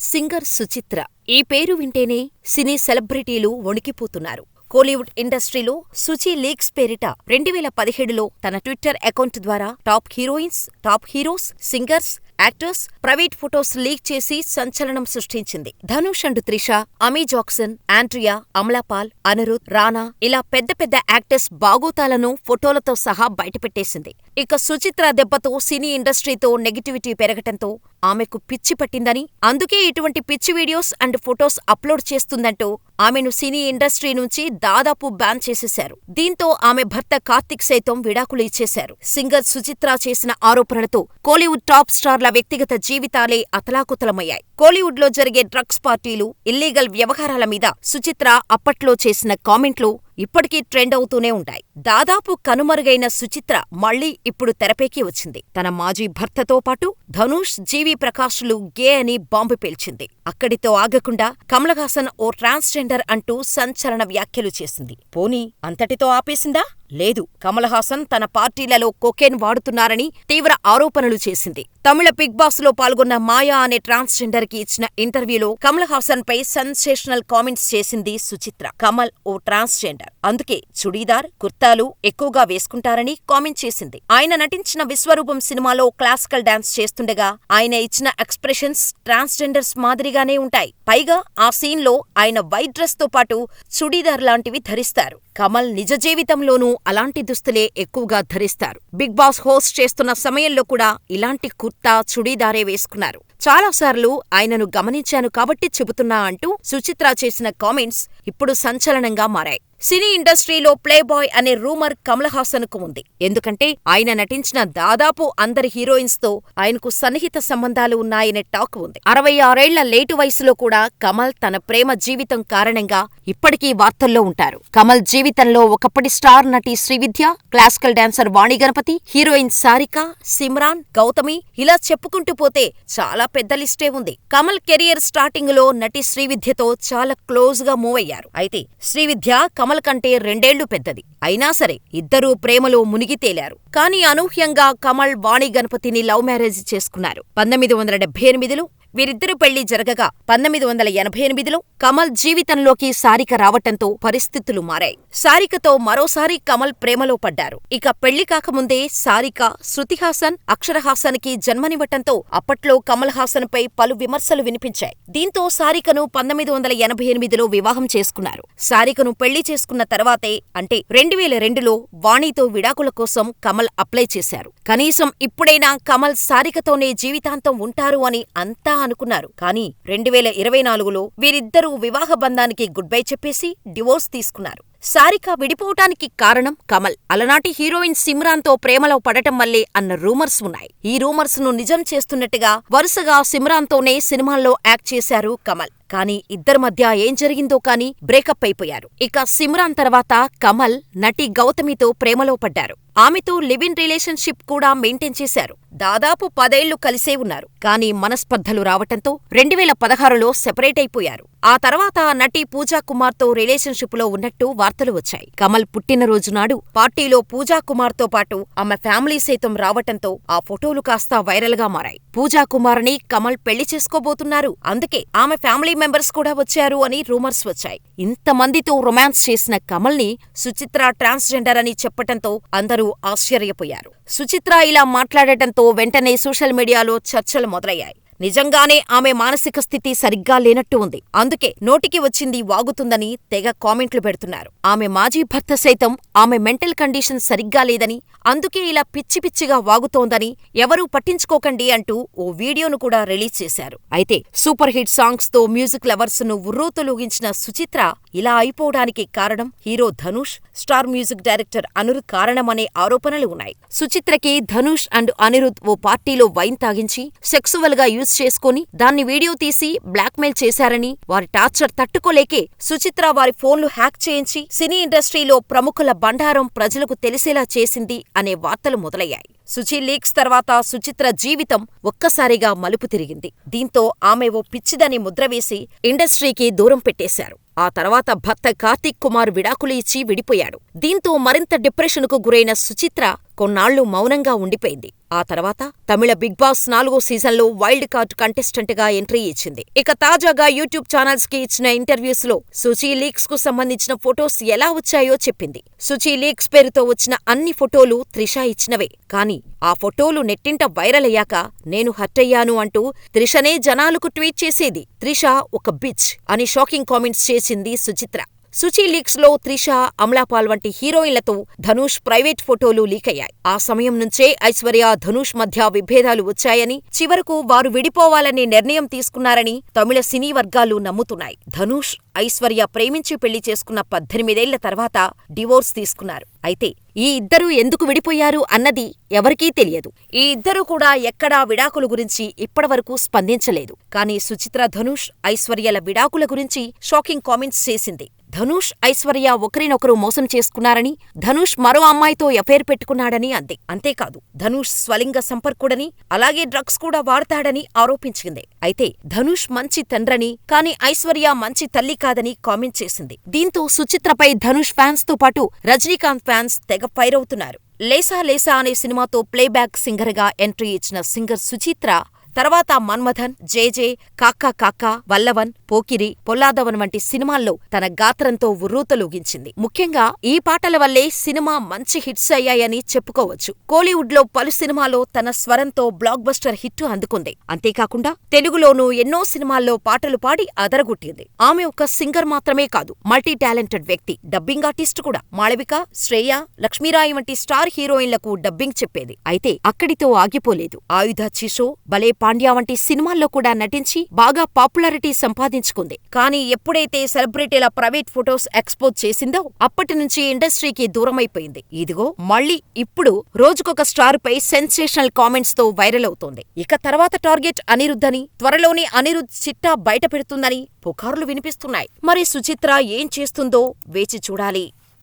Singer Suchitra ఈ పేరు వింటేనే సినీ సెలబ్రిటీలు వణికిపోతున్నారు. కోలీవుడ్ ఇండస్ట్రీలో సుచి లీక్స్ పేరిట రెండు వేల పదిహేడులో తన ట్విట్టర్ అకౌంట్ ద్వారా top heroines, top heroes, singers, actors private photos leak చేసి సంచలనం సృష్టించింది. Dhanush and Trisha, Amy Jackson, Andrea, Amala Paul, Anirudh Rana ఇలా పెద్ద పెద్ద యాక్టర్స్ బాగోతాలను ఫోటోలతో సహా బయటపెట్టేసింది. ఇక సుచిత్ర దెబ్బతో సినీ ఇండస్ట్రీతో నెగిటివిటీ పెరగటంతో ఆమెకు పిచ్చి పట్టిందని, అందుకే ఇటువంటి పిచ్చి వీడియోస్ అండ్ ఫొటోస్ అప్లోడ్ చేస్తుందంటూ ఆమెను సినీ ఇండస్ట్రీ నుంచి దాదాపు బ్యాన్ చేసేశారు. దీంతో ఆమె భర్త కార్తీక్ సైతం విడాకులు ఇచ్చేశారు. సింగర్ సుచిత్ర చేసిన ఆరోపణలతో కోలీవుడ్ టాప్ స్టార్ల వ్యక్తిగత జీవితాలే అతలాకుతలమయ్యాయి. కోలీవుడ్లో జరిగే డ్రగ్స్ పార్టీలు, ఇల్లీగల్ వ్యవహారాల మీద సుచిత్ర అప్పట్లో చేసిన కామెంట్లు ఇప్పటికీ ట్రెండ్ అవుతూనే ఉంటాయి. దాదాపు కనుమరుగైన సుచిత్ర మళ్ళీ ఇప్పుడు తెరపైకి వచ్చింది. తన మాజీ భర్తతో పాటు ధనుష్, జీవి ప్రకాష్లు గే అని బాంబు పేల్చింది. అక్కడితో ఆగకుండా కమలహాసన్ ఓ ట్రాన్స్జెండర్ అంటూ సంచలన వ్యాఖ్యలు చేసింది. పోనీ అంతటితో ఆపేసిందా? లేదు. కమల్ హాసన్ తన పార్టీలలో కొకేన్ వాడుతున్నారని తీవ్ర ఆరోపణలు చేసింది. తమిళ బిగ్ బాస్లో పాల్గొన్న మాయా అనే ట్రాన్స్జెండర్కి ఇచ్చిన ఇంటర్వ్యూలో కమల్ హాసన్ పై సెన్సేషనల్ కామెంట్స్ చేసింది సుచిత్ర. కమల్ ఓ ట్రాన్స్జెండర్. అందుకే చుడీదార్, కుర్తాలు ఎక్కువగా వేసుకుంటారని కామెంట్ చేసింది. ఆయన నటించిన విశ్వరూపం సినిమాలో క్లాసికల్ డాన్స్ చేస్తుండగా ఆయన ఇచ్చిన ఎక్స్ప్రెషన్స్ ట్రాన్స్జెండర్స్ మాదిరిగానే ఉంటాయి. పైగా ఆ సీన్లో ఆయన వైట్ డ్రెస్తో పాటు చుడీదార్ లాంటివి ధరిస్తారు. కమల్ నిజ జీవితంలోనూ అలాంటి దుస్తులే ఎక్కువగా ధరిస్తారు. బిగ్ బాస్ హోస్ట్ చేస్తున్న సమయంలో కూడా ఇలాంటి కుర్తా, చుడీదారే వేసుకున్నారు. చాలాసార్లు ఆయనను గమనించాను కాబట్టి చెబుతున్నా అంటూ సుచిత్ర చేసిన కామెంట్స్ ఇప్పుడు సంచలనంగా మారాయి. సినీ ఇండస్ట్రీలో ప్లేబాయ్ అనే రూమర్ కమల్ హాసన్కు ఉంది. ఎందుకంటే ఆయన నటించిన దాదాపు అందరి హీరోయిన్స్తో ఆయనకు సన్నిహిత సంబంధాలు ఉన్నాయనే టాక్ ఉంది. అరవై ఆరేళ్ళ లేటు వయసులో కూడా కమల్ తన ప్రేమ జీవితం కారణంగా ఇప్పటికీ వార్తల్లో ఉంటారు. కమల్ జీవితంలో ఒకప్పటి స్టార్ నటి Srividya, classical dancer Vani Ganapathy, heroine Sarika, Simran, Gautami ఇలా చెప్పుకుంటూ పోతే చాలా పెద్ద లిస్టే ఉంది. కమల్ కెరియర్ స్టార్టింగ్లో నటి శ్రీవిద్యతో చాలా క్లోజ్గా మూవ్ అయ్యారు. అయితే శ్రీవిద్య కమల్ కంటే రెండేళ్ళు పెద్దది. అయినా సరే ఇద్దరూ ప్రేమలో మునిగి తేలారు. కానీ అనూహ్యంగా కమల్ వాణి గణపతిని లవ్ మ్యారేజ్ చేసుకున్నారు. పంతొమ్మిది వందల డెబ్బై ఎనిమిదిలో వీరిద్దరు పెళ్ళి జరగగా పంతొమ్మిది వందల ఎనభై ఎనిమిదిలో కమల్ జీవితంలోకి సారిక రావటంతో పరిస్థితులు మారాయి. సారికతో మరోసారి కమల్ ప్రేమలో పడ్డారు. ఇక పెళ్ళి కాకముందే సారిక శృతిహాసన్, అక్షరహాసన్కి జన్మనివ్వటంతో అప్పట్లో కమల్ హాసన్ పై పలు విమర్శలు వినిపించాయి. దీంతో సారికను పంతొమ్మిది వందల ఎనభై ఎనిమిదిలో వివాహం చేసుకున్నారు. సారికను పెళ్ళి చేసుకున్న తర్వాతే అంటే రెండువేల రెండులో వాణితో విడాకుల కోసం కమల్ అప్లై చేశారు. కనీసం ఇప్పుడైనా కమల్ సారికతోనే జీవితాంతం ఉంటారు అని అంతా అనుకున్నారు. కానీ రెండువేల ఇరవై నాలుగులో వీరిద్దరూ వివాహ బంధానికి గుడ్ బై చెప్పేసి డివోర్స్ తీసుకున్నారు. సారిక విడిపోవటానికి కారణం కమల్. అలనాటి హీరోయిన్ సిమ్రాన్తో ప్రేమలో పడటం వల్లే అన్న రూమర్స్ ఉన్నాయి. ఈ రూమర్స్ను నిజం చేస్తున్నట్టుగా వరుసగా సిమ్రాన్ తోనే సినిమాల్లో యాక్ట్ చేశారు కమల్. కానీ ఇద్దరి మధ్య ఏం జరిగిందో కానీ బ్రేకప్ అయిపోయారు. ఇక సిమ్రాన్ తర్వాత కమల్ నటి గౌతమితో ప్రేమలో పడ్డారు. ఆమెతో లివ్ ఇన్ రిలేషన్షిప్ కూడా మెయింటైన్ చేశారు. దాదాపు పదేళ్ళు కలిసే ఉన్నారు. కానీ మనస్పర్ధలు రావటంతో రెండువేల పదహారులో సెపరేట్ అయిపోయారు. ఆ తర్వాత నటి పూజా కుమార్తో రిలేషన్షిప్లో ఉన్నట్టు వార్తలు వచ్చాయి. కమల్ పుట్టినరోజు నాడు పార్టీలో పూజా కుమార్తో పాటు ఆమె ఫ్యామిలీ సైతం రావటంతో ఆ ఫోటోలు కాస్త వైరల్గా మారాయి. పూజా కుమార్ని కమల్ పెళ్ళి చేసుకోబోతున్నారు. అందుకే ఆమె ఫ్యామిలీ మెంబర్స్ కూడా వచ్చారు అని రూమర్స్ వచ్చాయి. ఇంతమందితో రొమాన్స్ చేసిన కమల్ని సుచిత్ర ట్రాన్స్జెండర్ అని చెప్పటంతో అందరూ ఆశ్చర్యపోయారు. సుచిత్ర ఇలా మాట్లాడటంతో వెంటనే సోషల్ మీడియాలో చర్చలు మొదలయ్యాయి. నిజంగానే ఆమె మానసిక స్థితి సరిగ్గా లేనట్టు ఉంది. అందుకే నోటికి వచ్చింది వాగుతుందని తెగ కామెంట్లు పెడుతున్నారు. ఆమె మాజీ భర్త సైతం ఆమె మెంటల్ కండిషన్ సరిగ్గా లేదని, అందుకే ఇలా పిచ్చి పిచ్చిగా వాగుతోందని ఎవరూ పట్టించుకోకండి అంటూ ఓ వీడియోను కూడా రిలీజ్ చేశారు. అయితే సూపర్ హిట్ సాంగ్స్తో మ్యూజిక్ లవర్స్ను ఉర్రూతలూగించిన సుచిత్ర ఇలా అయిపోవడానికి కారణం hero Dhanush, star music director Anirudh కారణమనే ఆరోపణలు ఉన్నాయి. సుచిత్రకి ధనుష్ అండ్ అనిరుధ్ ఓ పార్టీలో వైన్ తాగించి సెక్సువల్గా యూజ్ చేసుకుని దాన్ని వీడియో తీసి బ్లాక్మెయిల్ చేశారని, వారి టార్చర్ తట్టుకోలేకే సుచిత్ర వారి ఫోన్లు హ్యాక్ చేయించి సినీ ఇండస్ట్రీలో ప్రముఖుల బండారం ప్రజలకు తెలిసేలా చేసింది అనే వార్తలు మొదలయ్యాయి. సుచి లీక్స్ తర్వాత సుచిత్ర జీవితం ఒక్కసారిగా మలుపు తిరిగింది. దీంతో ఆమె ఓ పిచ్చిదని ముద్రవేసి ఇండస్ట్రీకి దూరం పెట్టేశారు. ఆ తర్వాత భర్త కార్తీక్ కుమార్ విడాకులు ఇచ్చి విడిపోయాడు. దీంతో మరింత డిప్రెషన్కు గురైన సుచిత్ర కొన్నాళ్ళు మౌనంగా ఉండిపోయింది. ఆ తర్వాత తమిళ బిగ్ బాస్ నాలుగో సీజన్లో వైల్డ్ కార్డ్ కంటెస్టెంట్గా ఎంట్రీ ఇచ్చింది. ఇక తాజాగా యూట్యూబ్ ఛానల్స్కి ఇచ్చిన ఇంటర్వ్యూస్లో సుచీ లీక్స్కు సంబంధించిన ఫొటోస్ ఎలా వచ్చాయో చెప్పింది. సుచీ లీక్స్ పేరుతో వచ్చిన అన్ని ఫొటోలు త్రిష ఇచ్చినవే. కానీ ఆ ఫొటోలు నెట్టింట వైరల్ అయ్యాక నేను హర్టయ్యాను అంటూ త్రిషనే జనాలకు ట్వీట్ చేసేది. త్రిష ఒక బిచ్ అని షాకింగ్ కామెంట్స్ చేసింది సుచిత్ర. సుచీ లీక్స్లో త్రిష, అమలాపాల్ వంటి హీరోయిన్లతో ధనుష్ ప్రైవేట్ ఫోటోలు లీకయ్యాయి. ఆ సమయం నుంచే ఐశ్వర్య, ధనుష్ మధ్య విభేదాలు వచ్చాయని, చివరకు వారు విడిపోవాలనే నిర్ణయం తీసుకున్నారని తమిళ సినీ వర్గాలు నమ్ముతున్నాయి. ధనుష్, ఐశ్వర్య ప్రేమించి పెళ్ళి చేసుకున్న పద్దెనిమిదేళ్ళ తర్వాత డివోర్స్ తీసుకున్నారు. అయితే ఈ ఇద్దరూ ఎందుకు విడిపోయారు అన్నది ఎవరికీ తెలియదు. ఈ ఇద్దరూ కూడా ఎక్కడా విడాకుల గురించి ఇప్పటివరకు స్పందించలేదు. కానీ సుచిత్ర ధనుష్, ఐశ్వర్యల విడాకుల గురించి షాకింగ్ కామెంట్స్ చేసింది. ధనుష్, ఐశ్వర్య ఒకరినొకరు మోసం చేసుకున్నారని, ధనుష్ మరో అమ్మాయితో ఎఫైర్ పెట్టుకున్నాడని అంది. అంతేకాదు ధనుష్ స్వలింగ సంపర్కుడని, అలాగే డ్రగ్స్ కూడా వాడతాడని ఆరోపించింది. అయితే ధనుష్ మంచి తండ్రని, కానీ ఐశ్వర్య మంచి తల్లి కాదని కామెంట్ చేసింది. దీంతో సుచిత్రపై ధనుష్ ఫ్యాన్స్తో పాటు రజనీకాంత్ ఫ్యాన్స్ తెగ ఫైర్ అవుతున్నారు. లేసా లేసా అనే సినిమాతో ప్లేబ్యాక్ సింగర్గా ఎంట్రీ ఇచ్చిన సింగర్ సుచిత్ర తర్వాత మన్మథన్, జేజే, కాకా కాకా, వల్లవన్, పోకిరి, పొల్లాదవన్ వంటి సినిమాల్లో తన గాత్రంతో ఉర్రూతలూగించింది. ముఖ్యంగా ఈ పాటల వల్లే సినిమా మంచి హిట్స్ అయ్యాయని చెప్పుకోవచ్చు. కోలీవుడ్లో పలు సినిమాలో తన స్వరంతో బ్లాక్ బస్టర్ హిట్ అందుకుంది. అంతేకాకుండా తెలుగులోనూ ఎన్నో సినిమాల్లో పాటలు పాడి అదరగొట్టింది. ఆమె ఒక సింగర్ మాత్రమే కాదు, మల్టీ టాలెంటెడ్ వ్యక్తి, డబ్బింగ్ ఆర్టిస్ట్ కూడా. మాళవిక, శ్రేయ, లక్ష్మీరాయి వంటి స్టార్ హీరోయిన్లకు డబ్బింగ్ చెప్పేది. అయితే అక్కడితో ఆగిపోలేదు. ఆయుధ చిషో, భలే పాండ్యా వంటి సినిమాల్లో కూడా నటించి బాగా పాపులారిటీ సంపాదించుకుంది. కానీ ఎప్పుడైతే సెలబ్రిటీల ప్రైవేట్ ఫొటోస్ ఎక్స్పోజ్ చేసిందో అప్పటినుంచి ఇండస్ట్రీకి దూరమైపోయింది. ఇదిగో మళ్ళీ ఇప్పుడు రోజుకొక స్టార్ పై సెన్సేషనల్ కామెంట్స్తో వైరల్ అవుతోంది. ఇక తర్వాత టార్గెట్ అనిరుద్ధ్ అని, త్వరలోనే అనిరుద్ధ్ చిట్టా బయట పెడుతుందని పుకార్లు వినిపిస్తున్నాయి. మరి సుచిత్ర ఏం చేస్తుందో వేచి చూడాలి.